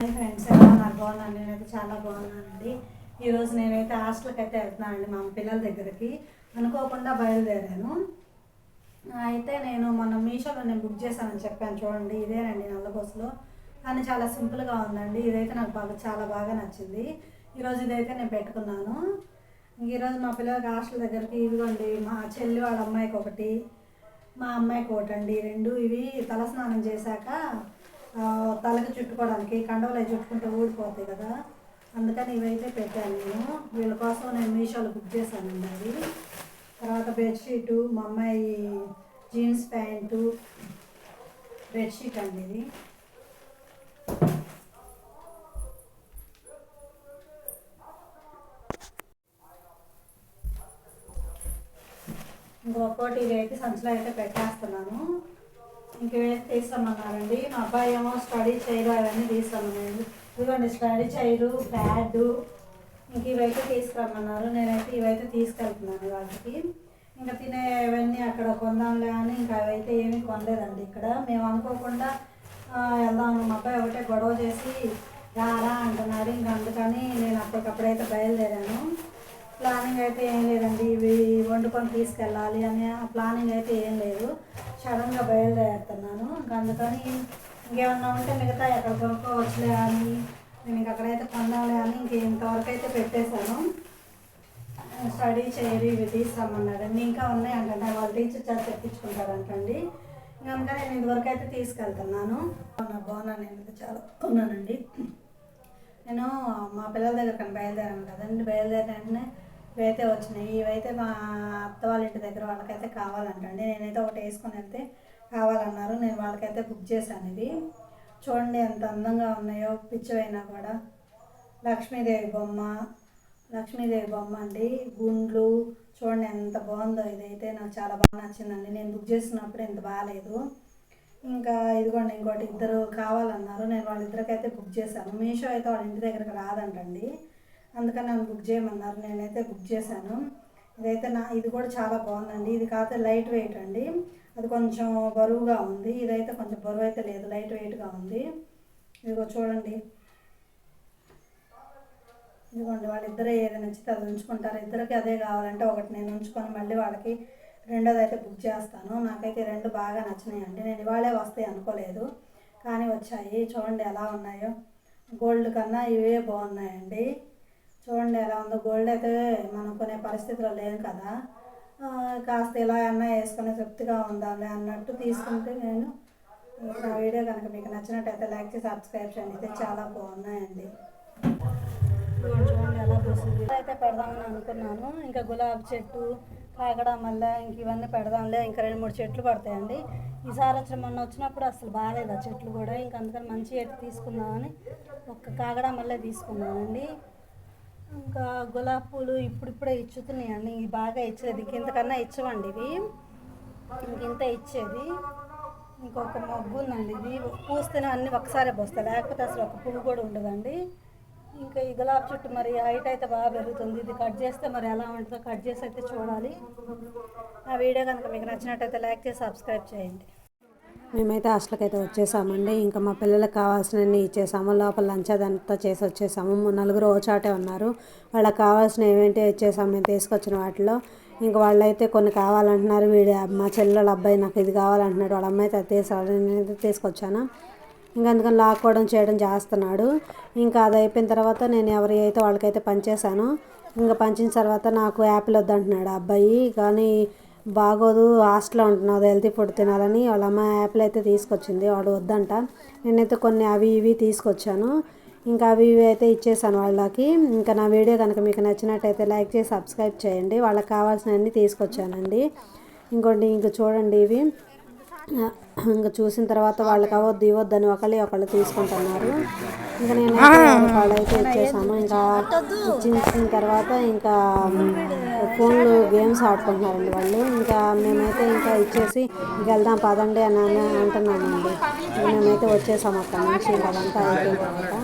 Friends ఎలా నాకు బాగున్నాను నేనైతే చాలా బాగున్నానండి. ఈరోజు నేనైతే హాస్టల్కి అయితే వెళ్తున్నానండి మా పిల్లల దగ్గరికి. అనుకోకుండా బయలుదేరాను. అయితే నేను మొన్న మీషోలో నేను బుక్ చేశానని చెప్పాను. చూడండి ఇదేనండి నల్లబోసులో కానీ చాలా సింపుల్గా ఉందండి. ఇదైతే నాకు బాగా చాలా బాగా నచ్చింది. ఈరోజు ఇదైతే నేను పెట్టుకున్నాను. ఈరోజు మా పిల్లలకి హాస్టల్ దగ్గరికి ఇదిగోండి మా చెల్లి వాళ్ళ అమ్మాయికి ఒకటి మా అమ్మాయికి ఒకటి అండి. రెండు ఇవి తలస్నానం చేశాక తలకి చుట్టుకోవడానికి కండవలు అవి చుట్టుకుంటే ఊడిపోతాయి కదా. అందుకని ఇవైతే పెట్టాను నేను. వీళ్ళ కోసం నేను మీషోలో బుక్ చేశానండి అది తర్వాత బెడ్షీటు మా అమ్మాయి జీన్స్ ప్యాంటు బెడ్షీట్ అండి ఇది. ఇంకొకటి ఇది అయితే సంచులో అయితే పెట్టేస్తున్నాను. ఇంక ఇవైతే తీసుకురమ్మన్నారండి మా అబ్బాయి ఏమో స్టడీ చైర్ అవన్నీ తీసుకురమ్మన్నాడు ఇదిగోండి స్టడీ చేయరు ప్యాడ్ ఇంక ఇవైతే తీసుకురమ్మన్నారు. నేనైతే ఇవైతే తీసుకెళ్తున్నాను వాళ్ళకి ఇంకా తినే ఇవన్నీ అక్కడ కొందాంలే అని ఇంకా అవైతే ఏమీ కొనలేదండి ఇక్కడ. మేము అనుకోకుండా వెళ్దాము వెళ్దాం మా అబ్బాయి ఒకటే గొడవ చేసి రారా అంటున్నారు ఇంకా అందుకని నేను అప్పటికప్పుడైతే బయలుదేరాను. ప్లానింగ్ అయితే ఏం లేదండి. ఇవి వండుకొని తీసుకెళ్ళాలి అనే ప్లానింగ్ అయితే ఏం లేదు. క్షణంగా బయలుదేరుతున్నాను ఇంకా అందుకని ఇంకేమన్నా ఉంటే మిగతా ఎక్కడ కొనుక్కోవచ్చులే అని నేను ఇంకక్కడైతే కొందాంలే అని ఇంక ఇంతవరకు అయితే పెట్టేశాను. స్టడీ చేయరు ఇవి తీసుకురమ్మన్నారండి ఇంకా ఉన్నాయి అంటే వాళ్ళు టీచర్ చేత తెప్పించుకుంటారంటండి ఇంకా అందుకని నేను ఇదివరకు అయితే తీసుకెళ్తున్నాను. నా బాగున్నాను నేను చాలా ఉన్నానండి నేను మా పిల్లల దగ్గర కానీ బయలుదేరాను కదండి. బయలుదేరిన వెంటనే ఇవైతే వచ్చినాయి. ఇవైతే మా అత్త వాళ్ళ ఇంటి దగ్గర వాళ్ళకైతే కావాలంటండి. నేనైతే ఒకటి వేసుకొని వెళ్తే కావాలన్నారు. నేను వాళ్ళకైతే బుక్ చేశాను ఇది. చూడండి ఎంత అందంగా ఉన్నాయో పిచ్చివైనా కూడా. లక్ష్మీదేవి బొమ్మ లక్ష్మీదేవి బొమ్మ అండి. గుండ్లు చూడండి ఎంత బాగుందో ఇదైతే. నాకు చాలా బాగా నచ్చిందండి. నేను బుక్ చేసినప్పుడు ఇంత బాగాలేదు. ఇంకా ఇదిగోండి ఇంకోటి ఇద్దరు కావాలన్నారు. నేను వాళ్ళిద్దరికైతే బుక్ చేశాను. మీషో అయితే వాళ్ళ ఇంటి దగ్గరకు రాదంటండి. అందుకని నన్ను బుక్ చేయమన్నారు. నేనైతే బుక్ చేశాను. ఇదైతే నా ఇది కూడా చాలా బాగుందండి. ఇది కాకపోతే లైట్ వెయిట్ అండి. అది కొంచెం బరువుగా ఉంది. ఇదైతే కొంచెం బరువు అయితే లేదు. లైట్ వెయిట్గా ఉంది. ఇదిగో చూడండి. ఇదిగోండి వాళ్ళిద్దరే ఏది నచ్చితే అది ఉంచుకుంటారు. ఇద్దరికి అదే కావాలంటే ఒకటి నేను ఉంచుకొని మళ్ళీ వాళ్ళకి రెండోది అయితే బుక్ చేస్తాను. నాకైతే రెండు బాగా నచ్చినాయండి. నేను ఇవాళే వస్తాయి అనుకోలేదు. కానీ వచ్చాయి. చూడండి ఎలా ఉన్నాయో. గోల్డ్ కన్నా ఇవే బాగున్నాయండి. చూడండి ఎలా ఉందో. గోల్డ్ అయితే మనం కొనే పరిస్థితిలో లేం కదా. కాస్త ఇలా అన్నా వేసుకునే తృప్తిగా ఉండాలి అన్నట్టు తీసుకుంటే నేను నా వీడియో కనుక మీకు నచ్చినట్టయితే లైక్ చేసి సబ్స్క్రైబ్ చేయండి. అయితే చాలా బాగున్నాయండి. చూడండి ఎలా పూసింది. అయితే పెడదామని అనుకున్నాను. ఇంకా గులాబీ చెట్టు కాకడ మళ్ళా ఇంక ఇవన్నీ పెడదాంలే. ఇంకా రెండు మూడు చెట్లు పడతాయండి. ఈసారి వచ్చిన మొన్న వచ్చినప్పుడు అసలు బాగాలేదు ఆ చెట్లు కూడా. ఇంకా అందుకని మంచి అయితే తీసుకుందామని ఒక్క కాగడ మళ్ళీ తీసుకున్నానండి. ఇంకా గులాబీ పూలు ఇప్పుడిప్పుడే ఇచ్చుతున్నాయండి. ఇవి బాగా ఇచ్చేది. ఇంతకన్నా ఇచ్చవండి ఇవి. ఇంకింత ఇచ్చేది. ఇంకొక మొగ్గు ఉందండి. ఇది పూస్తేనే అన్నీ ఒకసారి పోస్తాయి. లేకపోతే అసలు ఒక పువ్వు కూడా ఉండదండి. ఇంకా ఈ గులాబీ చెట్టు మరి హైట్ అయితే బాగా పెరుగుతుంది. ఇది కట్ చేస్తే మరి ఎలా ఉంటుందో కట్ చేసి అయితే చూడాలి. ఆ వీడియో కనుక మీకు నచ్చినట్టయితే లైక్ చేసి సబ్స్క్రైబ్ చేయండి. మేమైతే హాస్టల్కి వచ్చేసామండి ఇంకా మా పిల్లలకు కావాల్సినవి ఇచ్చేసాము. లోపల లంచ్ అదంతా చేసి వచ్చేసాము. నలుగురు ఓ చాటే ఉన్నారు. వాళ్ళకి కావాల్సిన ఏమేంటి ఇచ్చేసాము. మేము తీసుకొచ్చిన వాటిలో. ఇంకా వాళ్ళైతే కొన్ని కావాలంటున్నారు. వీడి మా చెల్లెళ్ళ అబ్బాయి నాకు ఇది కావాలంటున్నాడు. వాళ్ళ అమ్మాయి అయితే తీసాడు తీసుకొచ్చాను. ఇంకా అందుకని లాక్కోవడం చేయడం చేస్తున్నాడు. ఇంకా అది అయిపోయిన తర్వాత నేను ఎవరి అయితే వాళ్ళకైతే పనిచేశాను ఇంకా పంచిన తర్వాత నాకు యాపిల్ వద్దంటున్నాడు ఆ అబ్బాయి. కానీ బాగోదు హాస్టల్లో ఉంటున్నావు హెల్తీ ఫుడ్ తినాలని వాళ్ళ అమ్మ యాప్లో అయితే తీసుకొచ్చింది. వాడు వద్దంట. నేనైతే కొన్ని అవి ఇవి తీసుకొచ్చాను. ఇంకా అవి ఇవి అయితే ఇచ్చేసాను వాళ్ళకి. ఇంకా నా వీడియో కనుక మీకు నచ్చినట్టయితే లైక్ చేసి సబ్స్క్రైబ్ చేయండి. వాళ్ళకి కావాల్సినవన్నీ తీసుకొచ్చానండి. ఇంకోటి ఇంక చూడండి ఇవి. ఇంకా చూసిన తర్వాత వాళ్ళకి అవ్వద్దు ఇవ్వద్దు అని ఒకళ్ళు ఒకళ్ళు తీసుకుంటున్నారు. ఇంకా వాళ్ళు అయితే ఇచ్చేసాను. ఇంకా ఇచ్చిన తర్వాత ఇంకా ఫోన్లో గేమ్స్ ఆడుకుంటున్నారండి వాళ్ళు. ఇంకా మేమైతే ఇంకా ఇచ్చేసి ఇంక వెళ్దాం పదండి అని అని అంటున్నామండి. మేమైతే వచ్చేసాము అక్కడ నుంచి ఇంకా అదంతా అయిపోయిన తర్వాత